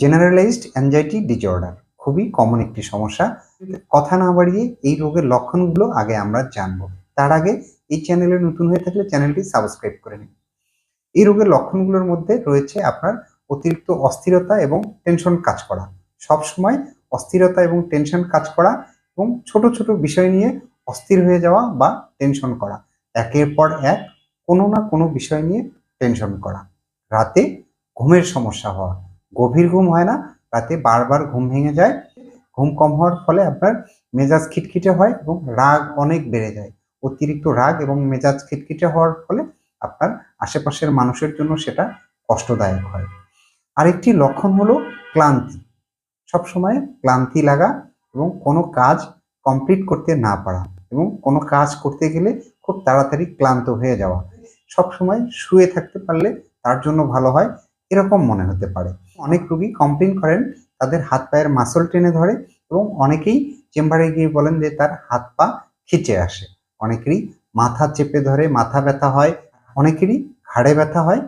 Generalised anxiety disorder খুবই common একটি সমস্যা। কথা না বাড়িয়ে এই রোগের লক্ষণগুলো আগে আমরা জানব। তার আগে এই চ্যানেলে নতুন হয়ে থাকলে চ্যানেলটি সাবস্ক্রাইব করে নিন। এই রোগের লক্ষণগুলোর মধ্যে রয়েছে আপনার অতিরিক্ত অস্থিরতা এবং টেনশন কাজ করা। সব সময় অস্থিরতা এবং টেনশন কাজ করা এবং ছোট ছোট বিষয় নিয়ে অস্থির হয়ে যাওয়া বা টেনশন করা। একের পর এক কোনো না কোনো বিষয় নিয়ে টেনশন করা। রাতে ঘুমের সমস্যা হওয়া। গভীর ঘুম হয় না, রাতে বারবার ঘুম ভেঙে যায়। ঘুম কম হওয়ার ফলে আপনার মেজাজ খিটখিটে হয় এবং রাগ অনেক বেড়ে যায়। অতিরিক্ত রাগ এবং মেজাজ খিটখিটে হওয়ার ফলে আপনার আশেপাশের মানুষের জন্য সেটা কষ্টদায়ক হয়। আরেকটি লক্ষণ হলো ক্লান্তি। সবসময় ক্লান্তি লাগা এবং কোনো কাজ কমপ্লিট করতে না পারা এবং কোনো কাজ করতে গেলে খুব তাড়াতাড়ি ক্লান্ত হয়ে যাওয়া। সবসময় শুয়ে থাকতে পারলে তার জন্য ভালো হয়। এরকম মনে হতে পারে। অনেক রোগী কমপ্লেন করেন, তাদের হাত পায়ের মাসল টেনে ধরে এবং অনেকেই চেম্বারে গিয়ে বলেন যে তার হাত পা খিচে আসে। অনেকেরই মাথা চেপে ধরে, মাথা ব্যথা হয়, অনেকেরই ঘাড়ে ব্যথা হয়।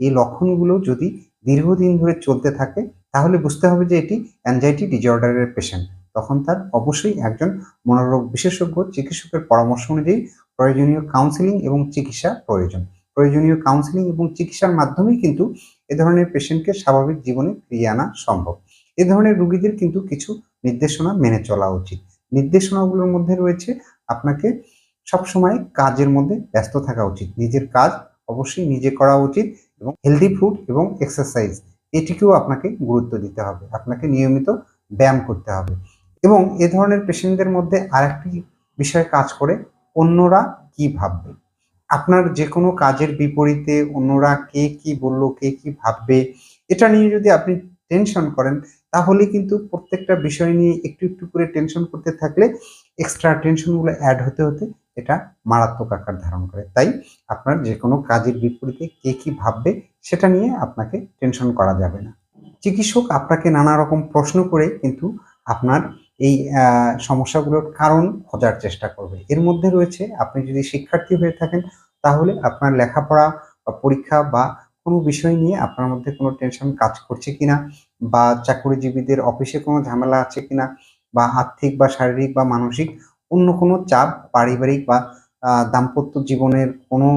এই লক্ষণগুলো যদি দীর্ঘদিন ধরে চলতে থাকে, তাহলে বুঝতে হবে যে এটি অ্যাংজাইটি ডিজঅর্ডারের পেশেন্ট তখন তার অবশ্যই একজন মনোরোগ বিশেষজ্ঞ, চিকিৎসকের পরামর্শ অনুযায়ী প্রয়োজনীয় কাউন্সিলিং এবং চিকিৎসা প্রয়োজন। প্রয়োজনীয় কাউন্সিলিং এবং চিকিৎসার মাধ্যমেই কিন্তু এ ধরনের পেশেন্টকে স্বাভাবিক জীবনে ফিরিয়ে আনা সম্ভব। এ ধরনের রুগীদের কিন্তু কিছু নির্দেশনা মেনে চলা উচিত। নির্দেশনাগুলোর মধ্যে রয়েছে আপনাকে সবসময় কাজের মধ্যে ব্যস্ত থাকা উচিত। নিজের কাজ অবশ্যই নিজে করা উচিত এবং হেলদি ফুড এবং এক্সারসাইজ এটিকেও আপনাকে গুরুত্ব দিতে হবে। আপনাকে নিয়মিত ব্যায়াম করতে হবে। এবং এ ধরনের পেশেন্টদের মধ্যে আরেকটি বিষয় কাজ করে, অন্যরা কি ভাববে? আপনার যে কোনো কাজের বিপরীতে অন্যরা কে কি বলল, কে কি ভাববে, এটা নিয়ে যদি আপনি টেনশন করেন, তাহলে কিন্তু প্রত্যেকটা বিষয় নিয়ে একটু একটু করে টেনশন করতে থাকলে এক্সট্রা টেনশনগুলো অ্যাড হতে হতে এটা মারাত্মক আকার ধারণ করে। তাই আপনার যে কোনো কাজের বিপরীতে কে কি ভাববে, সেটা নিয়ে আপনাকে টেনশন করা যাবে না। চিকিৎসক আপনাকে নানা রকম প্রশ্ন করে কিন্তু আপনার এই সমস্যাগুলোর কারণ খোঁজার চেষ্টা করবে। এর মধ্যে রয়েছে, আপনি যদি শিক্ষার্থী হয়ে থাকেন, তাহলে আপনার লেখাপড়া বা পরীক্ষা বা কোনো বিষয় নিয়ে আপনার মধ্যে কোনো টেনশন কাজ করছে কিনা, বা চাকরিজীবীদের অফিসে কোনো ঝামেলা আছে কিনা, বা আর্থিক বা শারীরিক বা মানসিক অন্য কোনো চাপ, পারিবারিক বা দাম্পত্য জীবনের কোনো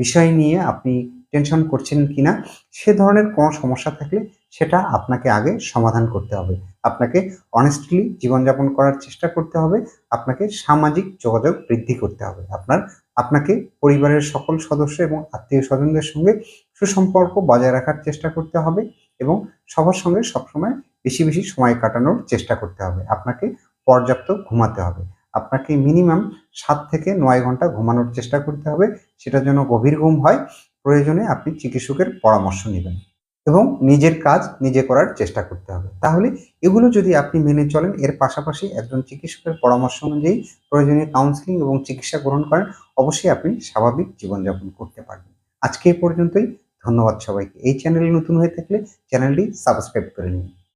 বিষয় নিয়ে আপনি টেনশন করছেন কিনা, সে ধরনের কোনো সমস্যা থাকলে সেটা আপনাকে আগে সমাধান করতে হবে। আপনাকে অনেস্টলি জীবনযাপন করার চেষ্টা করতে হবে। আপনাকে সামাজিক যোগাযোগ বৃদ্ধি করতে হবে। আপনার, আপনাকে পরিবারের সকল সদস্য এবং আত্মীয় স্বজনদের সঙ্গে সুসম্পর্ক বজায় রাখার চেষ্টা করতে হবে এবং সবার সঙ্গে সবসময় বেশি বেশি সময় কাটানোর চেষ্টা করতে হবে। আপনাকে পর্যাপ্ত ঘুমাতে হবে। আপনাকে মিনিমাম সাত থেকে নয় ঘণ্টা ঘুমানোর চেষ্টা করতে হবে। সেটা যেন গভীর ঘুম হয়। প্রয়োজনে আপনি চিকিৎসকের পরামর্শ নেবেন। এবং নিজের কাজ নিজে করার চেষ্টা করতে হবে। তাহলে এগুলো যদি আপনি মেনে চলেন, এর পাশাপাশি একজন চিকিৎসকের পরামর্শ অনুযায়ী প্রয়োজনীয় কাউন্সিলিং এবং চিকিৎসা গ্রহণ করেন, অবশ্যই আপনি স্বাভাবিক জীবনযাপন করতে পারবেন। আজকে এই পর্যন্তই। ধন্যবাদ সবাইকে। এই চ্যানেলে নতুন হয়ে থাকলে চ্যানেলটি সাবস্ক্রাইব করে নিন।